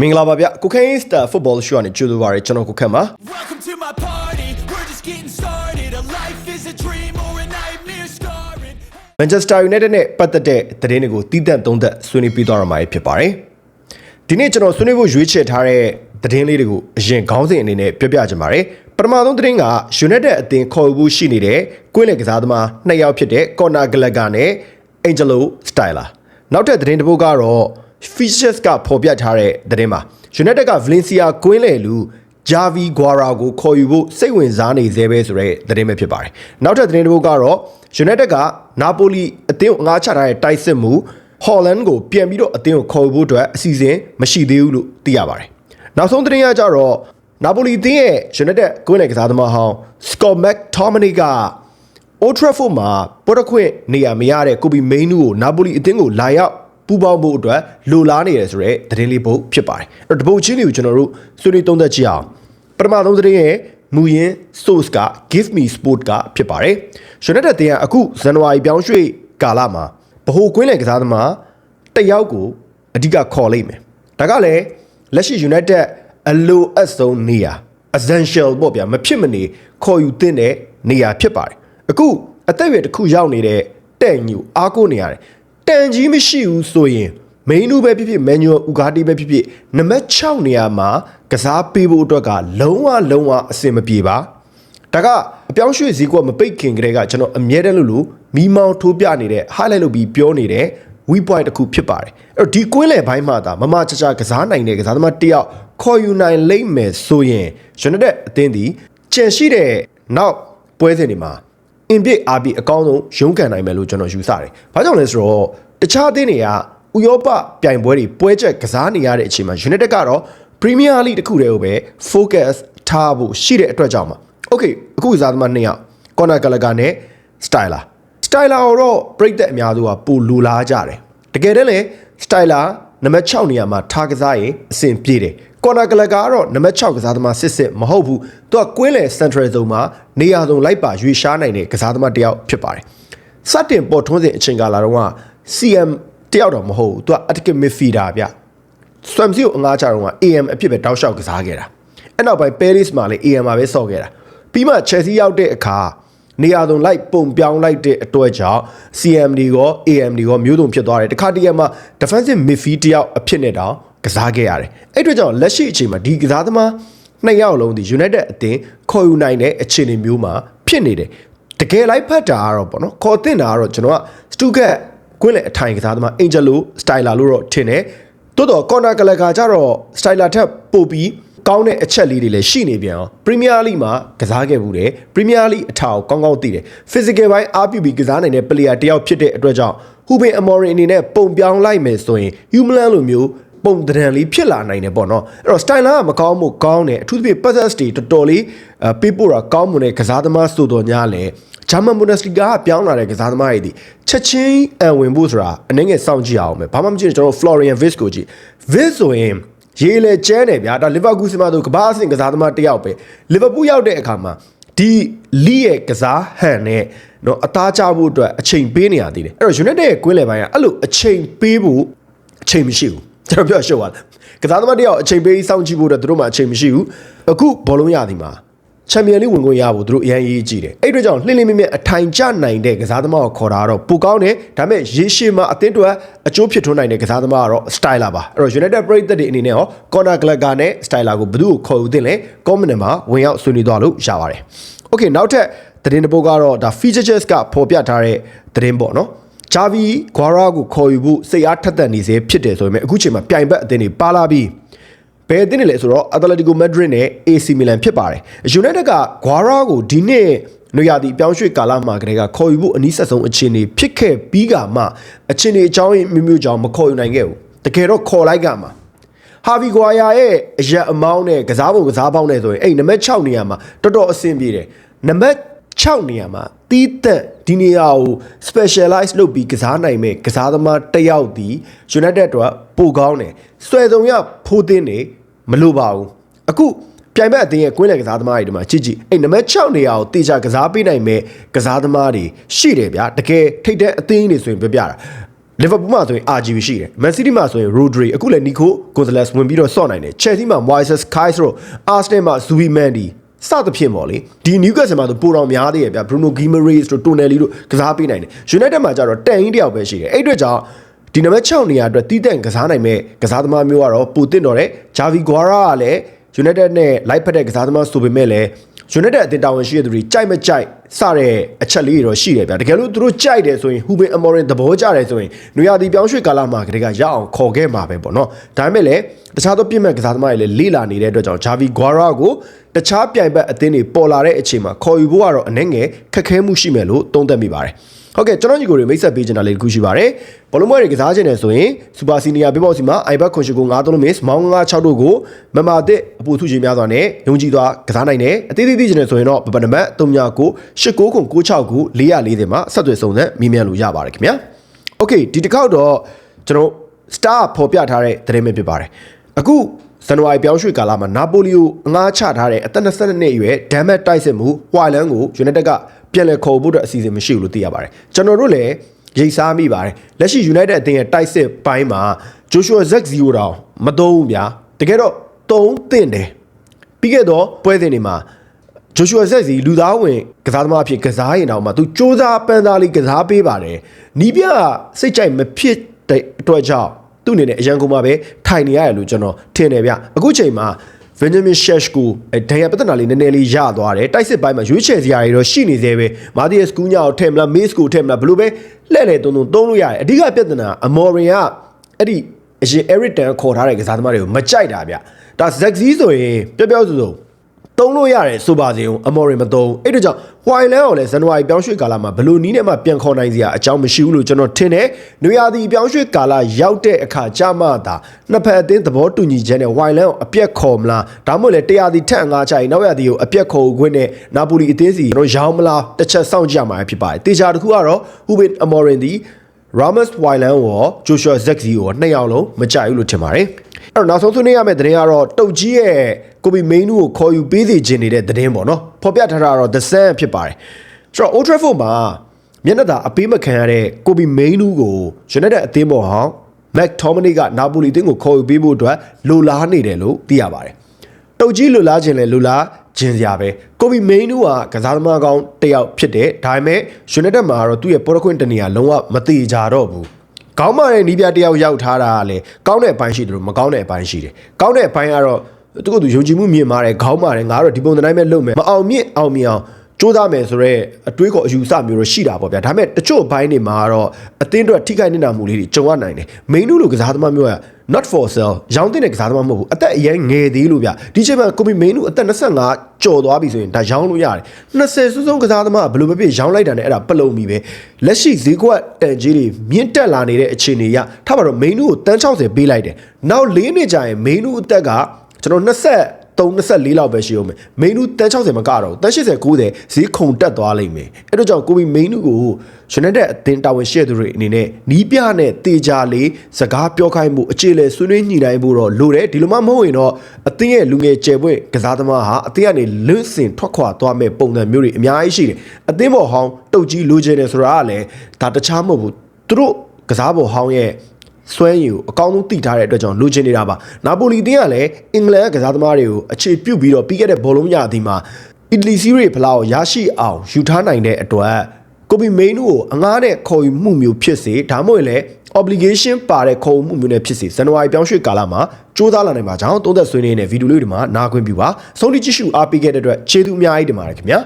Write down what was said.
မင်္ဂလာပါဗျကိုခင်းစတာဖုတ်ဘောရှောနဲ့ကြိုးလိုပါရကျွန်တော်ကိုခန့်ပါ Welcome to my party. We're just getting started. A life is a dream or a nightmare scarring. Manchester United နဲ့ပတ်သက်တဲ့သတင်းတွေကိုတည်တံ့သုံးသက်ဆွေးနွေးပြီးသွားရမှာဖြစ်ပါတယ်ဒီနေ့ကျွန်တော်ဆွေးနွေးဖို့ရွေးချယ်ထားတဲ့သတင်းလေးတွေကိုအရင်ခေါင်းစဉ်အနေနဲ့ပြောပြချင်ပါတယ်ပထမဆုံးသတင်းက United အသင်းခေါ်ယူဖို့ရှိနေတဲ့ကွင်းလယ်ကစားသမားနှစ်ယောက်ဖြစ်တဲ့ Conor Gallagher နဲ့ Angelo Styler နောက်ထပ်သတင်းတစ်ပုဒ်ကတော့ Fishes ကဖော်ပြထားတဲ့သတင်းပါ United က Valencia ကွင်းလယ်လူ Javi Guerra ကိုခေါ်ယူဖို့စိတ်ဝင်စားနေသေးပဲဆိုတဲ့သတင်းပဲဖြစ်ပါတယ်နောက်ထပ်သတင်းတစ်ပုဒ်ကတော့ United ကနာပိုလီအသင်းကိုငှားချထားတဲ့တိုက်စစ်မှု Holland ကိုပြန်ပြီးတော့အသင်းကိုခေါ်ယူဖို့အတွက်အစီအစဉ်မရှိသေးဘူးလို့သိရပါတယ်နောက်ဆုံးသတင်းရကြတော့နာပိုလီအသင်းရဲ့ United ကွင်းလယ်ကစားသမားဟောင်း Scott McTominay က Old Trafford မှာပေါ်တခွင့်နေရမရတဲ့ကိုဘီမိန်နူကိုနာပိုလီအသင်းကိုလာရောက် ပူပေါင်းဖို့အတွက်လိုလားနေတယ်ဆိုတော့သတင်းလေးပုတ်ဖြစ်ပါတယ်အဲ့တော့ဒီပုတ်ချင်းတွေကိုကျွန်တော်တို့ဆွေးနွေးသုံးသပ်ကြည့်အောင်ပထမဆုံးသတင်းရဲ့မူရင်း source က give me sport ကဖြစ်ပါတယ်ရှင်တဲ့တဲ့ကအခုဇန်နဝါရီပြောင်းရွှေ့ကာလမှာဗဟိုကွင်းလယ်ကစားသမားတစ်ယောက်ကိုအဓိကခေါ်လိုက်မယ်ဒါကလည်းလက်ရှိ United အလိုအပ်ဆုံးနေရာ essential ပေါ့ဗျာမဖြစ်မနေခေါ်ယူသင့်တဲ့နေရာဖြစ်ပါတယ်အခုအသက်အရွယ်တစ်ခုရောက်နေတဲ့တဲ့ညူအားကိုးနေရတယ် တန်ကြီးမရှိဘူးဆိုရင်မိန်နူပဲဖြစ်ဖြစ်မန်နျူဥကာတီပဲဖြစ်ဖြစ်နံပါတ်6နေရာမှာကစားပေးဖို့အတွက်ကလုံးဝလုံးဝအဆင်မပြေပါဒါကအပြောင်းရွှေ့စည်းကွက်မပိတ်ခင်ကတည်းကကျွန်တော်အမြဲတမ်းလို့လို့မီမောင်ထိုးပြနေတဲ့ highlight လုပ်ပြီးပြောနေတဲ့ we point တစ်ခုဖြစ်ပါတယ်အဲ့တော့ဒီကွင်းလယ်ဘိုင်းမှာဒါမမချာချာကစားနိုင်တဲ့ကစားသမားတစ်ယောက်ခေါ်ယူနိုင်လိမ့်မယ်ဆိုရင် United အသင်းဒီကြံရှိတဲ့နောက်ပွဲစဉ်တွေမှာ အင်ပြစ်အားပြည့်အကောင်းဆုံးရုန်းကန်နိုင်မယ်လို့ကျွန်တော်ယူဆတယ်။ဘာကြောင့်လဲဆိုတော့တခြားအသင်းတွေကဥရောပပြိုင်ပွဲတွေပွဲချက်ကစားနေရတဲ့အချိန်မှာ United ကတော့ Premier League တခုတည်းကိုပဲ focus ထားဖို့ရှိတဲ့အတွက်ကြောင့်ပါ Okay အခုကစားသမားနှစ်ယောက် Conor Gallagher နဲ့ Styler Styler တော့ပြိသက်အများစုကပိုလူလားကြတယ်တကယ်တမ်းလဲ Styler နံပါတ်6နေရာမှာထားကစားရင်အဆင်ပြေတယ် Conor Gallagher ကတော့နံပါတ်6ကစားသမားစစ်စစ်မဟုတ်ဘူးသူကကွင်းလယ် Central Zone မှာနေရာစုံလိုက်ပါရွေရှားနိုင်တဲ့ကစားသမားတစ်ယောက်ဖြစ်ပါတယ်စတင်ပေါ်ထွန်းစဉ်အချိန်ကာလတော့က CM တယောက်တော့မဟုတ်ဘူးသူက attacking midfielder ဗျ Swamsey ကိုအငားချတော့က AM အဖြစ်ပဲတောက်လျှောက်ကစားခဲ့တာအဲ့နောက်ပိုင်း Paris မှာလည်း AM မှာပဲဆော့ခဲ့တာပြီးမှ Chelsea ရောက်တဲ့အခါနေရာစုံလိုက်ပုံပြောင်းလိုက်တဲ့အတွက်ကြောင့် CM တွေရော AM တွေရောမျိုးစုံဖြစ်သွားတယ်တခါတည်းမှာ defensive midfield တယောက်အဖြစ်နဲ့တောင် ကစားခဲ့ရတယ်အဲ့အတွက်ကြောင့်လက်ရှိအချိန်မှာဒီကစားသမားနှစ်ယောက်လုံးဒီ United အသင်းခေါ်ယူနိုင်တဲ့အခြေအနေမျိုးမှာဖြစ်နေတယ်တကယ်လိုက်ဖတ်တာကတော့ပေါ့နော်ခေါ်တင်တာကတော့ကျွန်တော်က Stuttgart ကွင်းလေအထိုင်ကစားသမား Angelo Styler လို့တော့ထင်တယ်တိုးတော့ corner Gallagher ကြတော့ Styler ထက်ပိုပြီးကောင်းတဲ့အချက်လေးတွေလည်းရှိနေပြန်အောင် Premier League မှာကစားခဲ့ဘူးတယ် Premier League အထာကိုကောင်းကောင်းသိတယ် Physical ဘိုင်းအားပြုပြီးကစားနိုင်တဲ့ player တယောက်ဖြစ်တဲ့အတွက်ကြောင့် Ruben Amorim အနေနဲ့ပုံပြောင်းလိုက်မယ်ဆိုရင် Human လိုမျိုး ပုံတရံလေးဖြစ်လာနိုင်တယ်ပေါ့နော်အဲ့တော့ Styler ကမကောင်းမှုကောင်းတယ်အထူးသဖြင့် passes တွေတော်တော်လေးအပေးပို့တာကောင်းမွန်တဲ့ကစားသမားဆိုတော်ညာလဲဂျာမန်ဘွန်ဒက်စလီဂါကပြောင်းလာတဲ့ကစားသမားတွေဒီချက်ချင်းအံဝင်ဖို့ဆိုတာအနေငယ်စောင့်ကြည့်အောင်ပဲဘာမှမကြည့်ကျွန်တော် Florian Wirtz ကိုကြည့် Wirtz ဆိုရင်ရေးလေကျဲနေဗျာဒါလီဗာပူးစမှာတော့ကဘာအဆင့်ကစားသမားတစ်ယောက်ပဲလီဗာပူးရောက်တဲ့အခါမှာဒီလီရဲ့ကစားဟန်နဲ့နော်အသားချဖို့အတွက်အချိန်ပေးနေရသေးတယ်အဲ့တော့ United ရဲ့ကွင်းလယ်ပိုင်းကအဲ့လိုအချိန်ပေးဖို့အချိန်မရှိဘူး ကျွန်တော်ပြောရှုပ်သွားတယ်ကစားသမားတယောက်အချိန်ပေးစောင့်ကြည့်ဖို့အတွက်သူတို့မှအချိန်မရှိဘူးအခုဘောလုံးရသည်မှာချန်ပီယံလိဝင်ခွင့်ရဖို့သူတို့အရင်ရေးကြည့်တယ်အဲ့အတွက်ကြောင့်လှင်းလင်းမြင့်မြင့်အထိုင်ကျနိုင်တဲ့ကစားသမားကိုခေါ်တာကတော့ပိုကောင်းတယ်ဒါပေမဲ့ရေရှည်မှာအသင်းတော်အကျိုးဖြစ်ထွန်းနိုင်တဲ့ကစားသမားကတော့ Styler ပါအဲ့တော့ United ပရိသတ်တွေအနေနဲ့ရော Conor Gallagher နဲ့ Styler ကိုဘယ်သူ့ကိုခေါ်ယူသင့်လဲ comment မှာဝင်ရောက်ဆွေးနွေးသွားလို့ရပါတယ် Okay နောက်ထပ်သတင်းတစ်ပုဒ်ကတော့ဒါ features ကဖော်ပြထားတဲ့သတင်းပေါ့နော် ဂျာဗီဂွာရာကိုခေါ်ယူဖို့စိတ်အားထက်သန်နေစေဖြစ်တယ်ဆိုပေမဲ့အခုချိန်မှာပြိုင်ဘက်အသင်းတွေပါလာပြီးဘယ်အသင်းတွေလဲဆိုတော့ Atletico Madrid နဲ့ AC Milan ဖြစ်ပါတယ်။ United ကဂွာရာကိုဒီနှစ်နွေရာသီပြောင်းရွှေ့ကာလမှာကတည်းကခေါ်ယူဖို့အနည်းဆက်ဆုံးအခြေအနေဖြစ်ခဲ့ပြီးကမှအခြေအနေအကြောင်းရင်းမျိုးမျိုးကြောင့်မခေါ်ယူနိုင်ခဲ့ဘူး။တကယ်တော့ခေါ်လိုက်ကမှဟာဗီဂွာယာရဲ့အရက်အမောင်းနဲ့ကစားပုံကစားပေါင်းနဲ့ဆိုရင်အဲ့နံပါတ်6နေရာမှာတော်တော်အဆင်ပြေတယ်။နံပါတ် 6နေရာမှာတီးသက်ဒီနေရာကို specialize လုပ်ပြီးကစားနိုင်မဲ့ကစားသမားတစ်ယောက်ဒီ United အတွက်ပိုကောင်းတယ်။ဆွဲစုံရဖိုးသင်းနေမလိုပါဘူး။အခုပြိုင်ဘက်အသင်းရဲ့ကွင်းလယ်ကစားသမားတွေဒီမှာကြည့်ကြည့်အဲ့နံပါတ်6နေရာကိုတေချာကစားပေးနိုင်မဲ့ကစားသမားတွေရှိတယ်ဗျာတကယ်ထိတ်တဲ့အသင်းတွေဆိုရင်ပြောပြတာလီဗာပူးမှာဆိုရင် RGB ရှိတယ်မန်စီးတီးမှာဆိုရင် Rodri အခုလည်း Nico Gonzalez ဝင်ပြီးတော့ဆော့နိုင်တယ် Chelsea မှာ Moises Caicedo Arsenal မှာ Zubi Mendy စသဖြင့်ပေါ့လေဒီ Newcastle မှာဆိုပိုတော်များသေးရဲ့ဗျ Bruno Guimaraes တို့ Tonelli တို့ကစားပေးနိုင်တယ် United မှာကျတော့တန်ကြီးတယောက်ပဲရှိတယ်အဲ့အတွက်ကြောင့်ဒီနံပါတ်6နေရာအတွက်တီးတန့်ကစားနိုင်မဲ့ကစားသမားမျိုးကတော့ပူတင်တော်တဲ့ Javi Guerra ကလည်း United နဲ့လိုက်ဖက်တဲ့ကစားသမားဆိုပေမဲ့လည်း United အသင်းတာဝန်ရှိတဲ့သူတွေကြိုက်မကြိုက်စတဲ့အချက်လေးတွေတော့ရှိတယ်ဗျာတကယ်လို့သူတို့ကြိုက်တယ်ဆိုရင်ဟူဘင်အမော်ရင်သဘောကျတယ်ဆိုရင်နွေရာသီပြောင်းရွှေ့ကာလမှာကတည်းကရအောင်ခေါ်ခဲ့မှာပဲပေါ့နော်ဒါပေမဲ့လည်းတခြားသောပြစ်မဲ့ကစားသမားတွေလည်းလေ့လာနေတဲ့အတွက်ကြောင့် Javi Guerra ကိုတခြားပြိုင်ဘက်အသင်းတွေပေါ်လာတဲ့အချိန်မှာခေါ်ယူဖို့ကတော့အနှဲငယ်ခက်ခဲမှုရှိမယ်လို့သုံးသပ်မိပါတယ် ဟုတ်ကဲ့ကျွန်တော်ညီကိုတွေမိတ်ဆက်ပေးချင်တာလေးတစ်ခုရှိပါတယ်ဘောလုံးပွဲတွေကစားချင်တယ်ဆိုရင်စူပါစီနီယာဘေးပေါစီမှာ iBet ခွန်ရှိကို93 miss မောင်း96တို့ကိုမမာတစ်အပူထုချင်းများစွာနဲ့ယုံကြည်စွာကစားနိုင်တယ်အသေးသေးသိချင်တယ်ဆိုရင်တော့ပပနမတ်39 89ခု96ခု440မှာဆက်သွယ်စုံစမ်းမိမြန်လို့ရပါတယ်ခင်ဗျာโอเคဒီတစ်ခေါက်တော့ကျွန်တော် star ပေါ်ပြထားတဲ့သတင်းပဲဖြစ်ပါတယ်အခုဇန်နဝါရီပြောင်းရွှေ့ကာလမှာနာပိုလီကိုအငှားချထားတဲ့အသက်22နှစ်အရွယ်ဒမ်မက်တိုက်စစ်မှုဟွိုင်လန်ကိုယူနိုက်တက်က ပြန်လည်ခေါ်ဖို့အတွက်အစီအစဉ်မရှိဘူးလို့သိရပါတယ်ကျွန်တော်တို့လည်းရိတ်စားမိပါတယ်လက်ရှိ United အသင်းရဲ့တိုက်စစ်ပိုင်းမှာ Joshua Zexio တောင်မသုံးဘူးဗျာတကယ်တော့သုံးသင့်တယ်ပြီးခဲ့တော့ပွဲစဉ်တွေမှာ Joshua Zexi လူသားဝင်ကစားသမားအဖြစ်ကစားရင်တော့မှသူစ조사ပန်းသားလေးကစားပေးပါတယ်နီးပြစိတ်ကြိုက်မဖြစ်တဲ့အတွက်ကြောင့်သူ့အနေနဲ့အရန်ကုန်မှာပဲထိုင်နေရတယ်လို့ကျွန်တော်ထင်တယ်ဗျအခုချိန်မှာ Benjamin Sheshko အဲဒဏ်ရာပြဿနာလေးနည်းနည်းလေးရသွားတယ်တိုက်စစ်ပိုင်းမှာရွေးချယ်စရာတွေတော့ရှိနေသေးပဲမာတီယက်စကူးညာကိုထည့်မလားမေးစ်ကိုထည့်မလားဘယ်လိုပဲလှည့်လေတုံတုံသုံးလို့ရတယ်အဓိကပြဿနာအမော်ရင်ကအဲ့ဒီအရင် Eric Tan ခေါ်ထားတဲ့ကစားသမားတွေကိုမကြိုက်တာဗျဒါ Zexi ဆိုရင်ပြောပြောဆိုဆို သုံးလို့ရတယ်ဆိုပါစေဦးအမော်ရီမသုံးအဲ့ဒါကြောင့်ဟွိုင်လန်ကိုလည်းဇန်နဝါရီပြောင်းရွှေ့ကာလမှာဘလို့နီးနဲ့မှပြန်ခေါ်နိုင်စရာအကြောင်းမရှိဘူးလို့ကျွန်တော်ထင်တယ်။နွေရာသီပြောင်းရွှေ့ကာလရောက်တဲ့အခါကြမှသာနှစ်ဖက်အသင်းသဘောတူညီချက်နဲ့ဟွိုင်လန်ကိုအပြက်ခေါ်မလားဒါမှမဟုတ်လေတရားသီထက်ငါးချိုင်နောက်ရာသီကိုအပြက်ခေါ်ခွင့်နဲ့နာပိုလီအသင်းစီကျွန်တော်ရောင်းမလားတစ်ချက်စောင့်ကြရမှာဖြစ်ပါတယ်။တေချာတစ်ခုကတော့ဟူဘင်အမော်ရင်ဒီ Ramos Wyland ရော Joshua Zexi ရောနှစ်ယောက်လုံးမကြိုက်ဘူးလို့ထင်ပါတယ်။အဲ့တော့နောက်ဆုံးဆွေးနွေးရမယ့်သတင်းကတော့တုတ်ကြီးရဲ့ ကိုဘီမိန်နူကိုခေါ်ယူပေးစီခြင်းနေတဲ့သတင်းပေါ့နော်။ဖော်ပြထားတာတော့ The Sun ဖြစ်ပါတယ်။ဆိုတော့ Old Trafford မှာမျက်နှာသာအပေးမခံရတဲ့ကိုဘီမိန်နူကို United အသင်းပေါ်ဟောင်း Mac Tominay ကနာပိုလီအသင်းကိုခေါ်ယူပေးဖို့အတွက်လိုလားနေတယ်လို့သိရပါတယ်။တုတ်ကြီးလူလားခြင်းလဲလူလားခြင်းစရာပဲကိုဘီမိန်နူကကစားသမားကောင်းတစ်ယောက်ဖြစ်တယ်ဒါပေမဲ့ယူနိုက်တက်မှာကတော့သူ့ရဲ့ပေါ်ရခွင့်တနေရာလုံးဝမသေးကြတော့ဘူးကောင်းမာတဲ့နီးပြတစ်ယောက်ရောက်ထားတာကလည်းကောင်းတဲ့အပိုင်းရှိတယ်လို့မကောင်းတဲ့အပိုင်းရှိတယ်ကောင်းတဲ့အပိုင်းကတော့ သူကသူယုံကြည်မှုမြင့်မာတယ်ခေါင်းမာတယ်ငါကတော့ဒီပုံစံတိုင်းပဲလုပ်မယ်မအောင်မြင့်အောင်မြင်အောင်စူးစမ်းမယ်ဆိုတော့အတွေးခေါ်အယူဆမျိုးတော့ရှိတာပေါ့ဗျာဒါပေမဲ့တချို့ဘိုင်းတွေမှာကတော့အသင်းအတွက်ထိခိုက်နေတာမှုလေးတွေကြုံရနိုင်တယ်မိန်နူလိုကစားသမားမျိုးက not for sale ရောင်းတဲ့ကစားသမားမဟုတ်ဘူးအသက်အရင်ငယ်သေးလို့ဗျဒီချိန်မှာကိုမီမိန်နူအသက်25ကျော်သွားပြီဆိုရင်ဒါရောင်းလို့ရတယ်20စုစုံကစားသမားကဘယ်လိုပဲဖြစ်ရောင်းလိုက်တာနဲ့အဲ့ဒါပလုံပြီပဲလက်ရှိဈေးကွက်တန်ကြီးတွေမြင့်တက်လာနေတဲ့အခြေအနေရထားပါတော့မိန်နူကိုတန်း60ပေးလိုက်တယ်နောက်၄နှစ်ကြာရင်မိန်နူအသက်က ကျွန်တော်20 3 24လောက်ပဲရှိအောင်မယ်မိန်နူတန်း60မကတော့တန်း80 90ဈေးခုန်တက်သွားလိမ့်မယ်အဲ့တော့ကြောင့်ကိုဘီမိန်နူကိုယူနိုက်တက်အသင်းတာဝန်ရှိတဲ့သူတွေအနေနဲ့နီးပြနဲ့တေချာလေးစကားပြောခိုင်းမှုအခြေလေဆွေးနွေးညှိနှိုင်းဖို့တော့လိုတယ်ဒီလိုမှမဟုတ်ရင်တော့အသင်းရဲ့လူငယ်ကျယ်ပွင့်ကစားသမားဟာအသင်းကနေလွင့်စင်ထွက်ခွာသွားမဲ့ပုံစံမျိုးတွေအများကြီးရှိတယ်အသင်းပေါ်ဟောင်းတုတ်ကြီးလိုချင်တယ်ဆိုတာကလည်းဒါတခြားမဟုတ်ဘူးသူတို့ကစားပေါ်ဟောင်းရဲ့ စွဲရည်ကိုအကောင်းဆုံးသိထားတဲ့အတွက်ကြောင့်လိုချင်နေတာပါနာပိုလီတင်းကလည်းအင်္ဂလန်ကကစားသမားတွေကိုအခြေပြုတ်ပြီးတော့ပြီးခဲ့တဲ့ဘောလုံးရအသီးမှာအီတလီစီးရီးဖလားကိုရရှိအောင်ယူထားနိုင်တဲ့အတွက်ကိုပီမိန်နူကိုအငားတဲ့ခေါ်ယူမှုမျိုးဖြစ်စေဒါမှမဟုတ်လည်း obligation ပါတဲ့ခေါ်ယူမှုမျိုးနဲ့ဖြစ်စေဇန်နဝါရီပြောင်းရွှေ့ကာလမှာစူးစမ်းလာနိုင်ပါကြောင်းသုံးသက်ဆွေးနွေးနေတဲ့ဗီဒီယိုလေးတွေမှာနားခွင့်ပြုပါဆုံးဖြတ်ကြည့်ရှုအားပေးခဲ့တဲ့အတွက်ကျေးဇူးအများကြီးတင်ပါတယ်ခင်ဗျာ